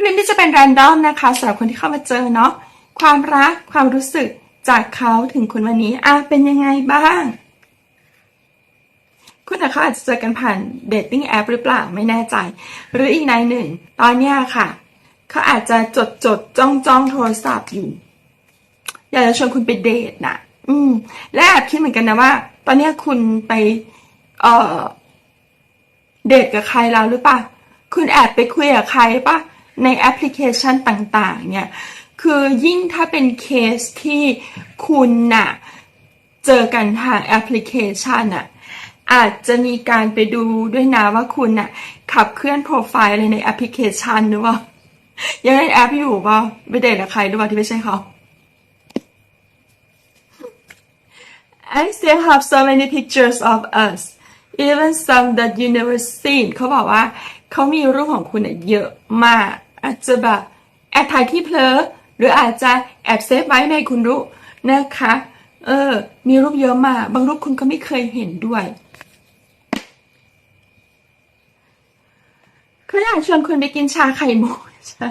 คลิปนี้จะเป็นแรนดอมนะคะสำหรับคนที่เข้ามาเจอเนาะความรักความรู้สึกจากเขาถึงคุณวันนี้อะเป็นยังไงบ้าง คุณกับเขาอาจจะเจอกันผ่านเดทติ้งแอปหรือเปล่าไม่แน่ใจ หรืออีกในหนึ่ง ตอนเนี้ยค่ะ เขาอาจจะจดจดจ้องจ้องโทรศัพท์อยู่ อยากจะชวนคุณไปเดทนะอืม และแอบคิดเหมือนกันนะว่า ตอนเนี้ยคุณไป เอ่อเดทกับใครแล้วหรือปะคุณแอบไปคุยกับใครปะ ในแอปพลิเคชันต่างๆ เนี่ย คือยิ่งถ้าเป็นเคสที่คุณน่ะ เจอกันทางแอปพลิเคชันน่ะอาจจะมีการไปดูด้วยนะว่าคุณน่ะ ขับเคลื่อนโปรไฟล์อะไรในแอปพลิเคชันหรือเปล่า ยังเล่นแอปอยู่เปล่าไปเดทกับใครหรือเปล่าที่ไม่ใช่เขา I still have so many pictures of us even some that you never seen เขาบอกว่า เขามีรูปของคุณเนี่ยเยอะมาก อาจจะแบบแอบถ่ายที่เพลอหรืออาจจะแอบเซฟไว้ในคุณรู้นะคะ เออ มีรูปเยอะมากบางรูปคุณก็ไม่เคยเห็นด้วยเขาอยากชวนคุณไปกินชาไข่มุกใช่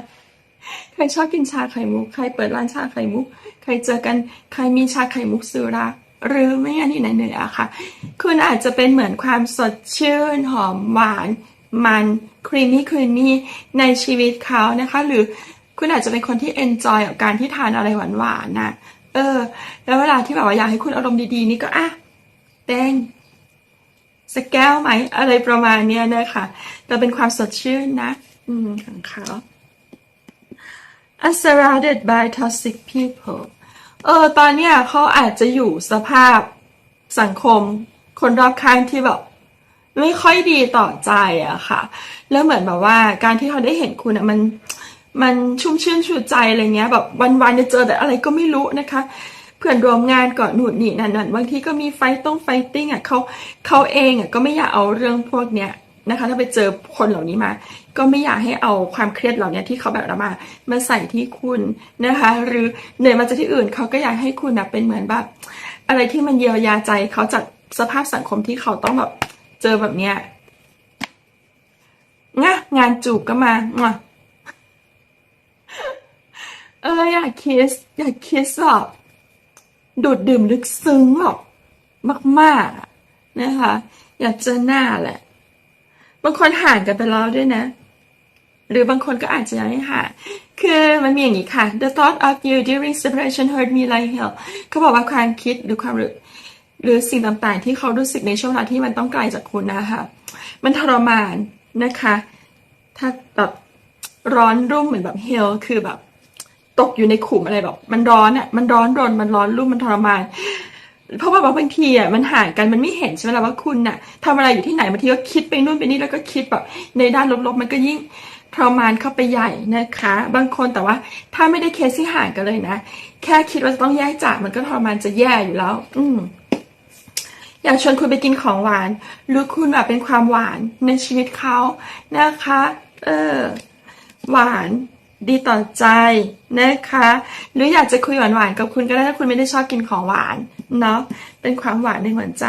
ใครชอบกินชาไข่มุก ใครเปิดร้านชาไข่มุก ใครเจอกัน ใครมีชาไข่มุกซื้อรักหรือไม่งั้นที่ไหนเหนือค่ะ คุณอาจจะเป็นเหมือนความสดชื่นหอมหวาน มันครีมมี่ครีมมี่ในชีวิตเขานะคะ หรือคุณอาจจะเป็นคนที่เอนจอยกับการที่ทานอะไรหวานๆนะเออ แล้วเวลาที่แบบว่าอยากให้คุณอารมณ์ดีๆ นี่ก็อะเต้งสักแก้วไหมอะไรประมาณเนี้ยนะคะแต่เป็นความสดชื่นนะ อืมของเขา are surrounded by toxic people เออ ตอนเนี้ยเขาอาจจะอยู่สภาพสังคมคนรอบข้างที่แบบ ไม่ค่อยดีต่อใจอะค่ะ แล้วเหมือนแบบว่าการที่เขาได้เห็นคุณอะมันมันชุ่มชื่นชูใจอะไรเงี้ยแบบวันๆจะเจอแต่อะไรก็ไม่รู้นะคะ เพื่อนรวมงานก่อนหนุนนี่นั่นนันบางทีก็มีไฟต้องไฟติ้งอะเขาเขาเองอะก็ไม่อยากเอาเรื่องพวกเนี้ยนะคะ ถ้าไปเจอคนเหล่านี้มา ก็ไม่อยากให้เอาความเครียดเหล่านี้ที่เขาแบบมามาใส่ที่คุณนะคะ หรือเหนื่อยมาจากที่อื่นเขาก็อยากให้คุณนะเป็นเหมือนแบบ อะไรที่มันเยียวยาใจเขาจากสภาพสังคมที่เขาต้องแบบ เจอแบบเนี้ยงะงานจูบก็มางะเอออยากคิสอยากคิสแบบดูดดื่มลึกซึ้งแบบมากๆนะคะ อยากเจอหน้าแหละ บางคนห่างกันไปแล้วด้วยนะ หรือบางคนก็อาจจะยังไม่ห่างคือมันมีอย่างนี้ค่ะ the thought of you during separation hurt me like hell เขาบอกว่าความคิดหรือความรู้ หรือสิ่งต่างๆ ที่เขารู้สึกในช่วงเวลาที่มันต้องไกลจากคุณนะคะมันทรมานนะคะ ถ้าแบบร้อนรุ่มเหมือนแบบ hell คือแบบ ตกอยู่ในขุมอะไรแบบ มันร้อนอะมันร้อนรนมันร้อนรุ่มมันทรมานเพราะว่าบางทีอะมันห่างกันมันไม่เห็นใช่ไหมล่ะว่าคุณน่ะทำอะไรอยู่ที่ไหนบางทีก็คิดไปนู่นไปนี่แล้วก็คิดแบบในด้านลบๆมันก็ยิ่งทรมานเข้าไปใหญ่นะคะ บางคนแต่ว่าถ้าไม่ได้เคสที่ห่างกันเลยนะ แค่คิดว่าจะต้องแยกจากมันก็ทรมานจะแย่อยู่แล้ว อืม อยากชวนคุณไปกินของหวาน หรือคุณแบบเป็นความหวานในชีวิตเขานะคะ เออ หวานดีต่อใจนะคะ หรืออยากจะคุยหวานๆกับคุณก็ได้ถ้าคุณไม่ได้ชอบกินของหวานเนาะเป็นความหวานในหัวใจ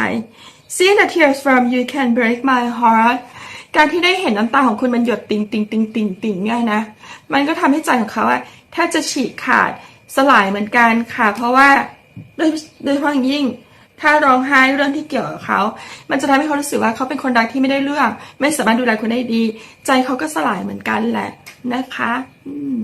See the tears from you can break my heart การที่ได้เห็นน้ำตาของคุณมันหยดติ่งติ่งติ่งติ่งติ่งเนี่ยนะ มันก็ทำให้ใจของเขาอะแทบจะฉีกขาดสลายเหมือนกันค่ะ เพราะว่าโดยโดยเฉพาะอย่างยิ่ง ถ้าร้องไห้เรื่องที่เกี่ยวกับเขา มันจะทำให้เขารู้สึกว่าเขาเป็นคนรักที่ไม่ได้เรื่องไม่สามารถดูแลคุณได้ดี ใจเขาก็สลายเหมือนกันแหละนะคะ อืม